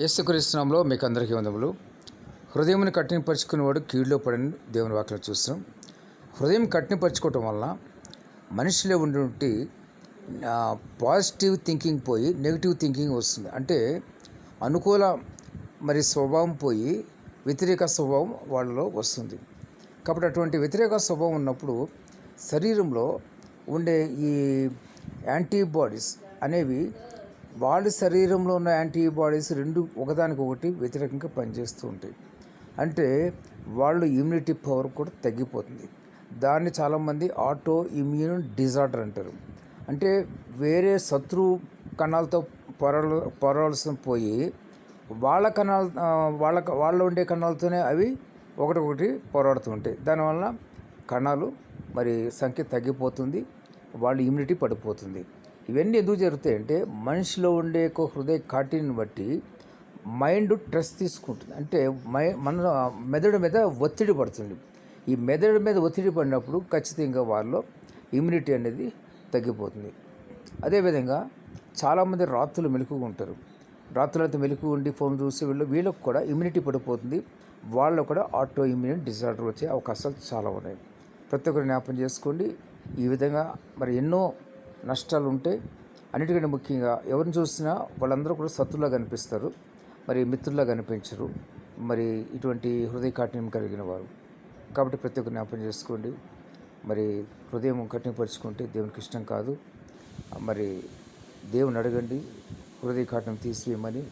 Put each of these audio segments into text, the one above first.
యేసుక్రీస్తునామంలో మీకు అందరికీ వందములు. హృదయంని కఠినపరుచుకునేవాడు కీడులో పడిన దేవుని వాక్యం చూస్తున్నాం. హృదయం కఠినపరుచుకోవటం వలన మనిషిలో ఉన్నటువంటి పాజిటివ్ థింకింగ్ పోయి నెగిటివ్ థింకింగ్ వస్తుంది. అంటే అనుకూల మరి స్వభావం పోయి వ్యతిరేక స్వభావం వాళ్ళలో వస్తుంది. కాబట్టి అటువంటి వ్యతిరేక స్వభావం ఉన్నప్పుడు శరీరంలో ఉండే ఈ యాంటీబాడీస్ అనేవి వాళ్ళ శరీరంలో ఉన్న యాంటీబాడీస్ రెండు ఒకదానికొకటి వ్యతిరేకంగా పనిచేస్తూ ఉంటాయి. అంటే వాళ్ళు ఇమ్యూనిటీ పవర్ కూడా తగ్గిపోతుంది. దాన్ని చాలామంది ఆటో ఇమ్యూన్ డిజార్డర్ అంటారు. అంటే వేరే శత్రు కణాలతో పొరల పొరవలసిన పోయి వాళ్ళ కణాల వాళ్ళ వాళ్ళ ఉండే కణాలతోనే అవి ఒకటొకటి పోరాడుతూ ఉంటాయి. దానివల్ల కణాలు మరి సంఖ్య తగ్గిపోతుంది. వాళ్ళ ఇమ్యూనిటీ పడిపోతుంది. ఇవన్నీ ఎందుకు జరుగుతాయి అంటే మనిషిలో ఉండే ఒక హృదయ కాటిని బట్టి మైండ్ స్ట్రెస్ తీసుకుంటుంది. అంటే మై మన మెదడు మీద ఒత్తిడి పడుతుంది. ఈ మెదడు మీద ఒత్తిడి పడినప్పుడు ఖచ్చితంగా వాళ్ళలో ఇమ్యూనిటీ అనేది తగ్గిపోతుంది. అదేవిధంగా చాలామంది రాత్రులు మెలకుగా ఉంటారు. రాత్రులంతా మెలకు ఉండి ఫోన్ చూసి వీళ్ళు వీళ్ళకు కూడా ఇమ్యూనిటీ పడిపోతుంది. వాళ్ళు కూడా ఆటో ఇమ్యూనిటీ డిజార్డర్ వచ్చే అవకాశాలు చాలా ఉన్నాయి. ప్రతి ఒక్కరు జ్ఞాపం చేసుకోండి. ఈ విధంగా మరి ఎన్నో నష్టాలు ఉంటాయి అన్నిటికంటే ముఖ్యంగా ఎవరిని చూసినా వాళ్ళందరూ కూడా సత్తులా కనిపిస్తారు. మరి మిత్రుల్లా కనిపించరు. మరి ఇటువంటి హృదయ కాఠిన్యం కలిగిన వారు. కాబట్టి ప్రతి ఒక్క జ్ఞాపం చేసుకోండి. మరి హృదయం కఠినపరుచుకుంటే దేవునికి ఇష్టం కాదు. మరి దేవుని అడగండి. హృదయ కాఠినం తీసివేయమని.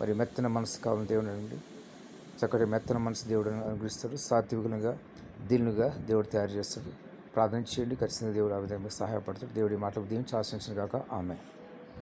మరి మెత్తన మనసు కావాలని దేవుని అడగండి. చక్కటి మెత్తన మనసు దేవుడు అనుగ్రహిస్తాడు. సాత్వికులుగా దీనులుగా దేవుడు తయారు చేస్తాడు. ప్రార్థన చేయండి ఖచ్చితంగా దేవుడు ఆ విధంగా సహాయపడతాడు దేవుడి మాటలకు దీవించి ఆశించిన కాక ఆమె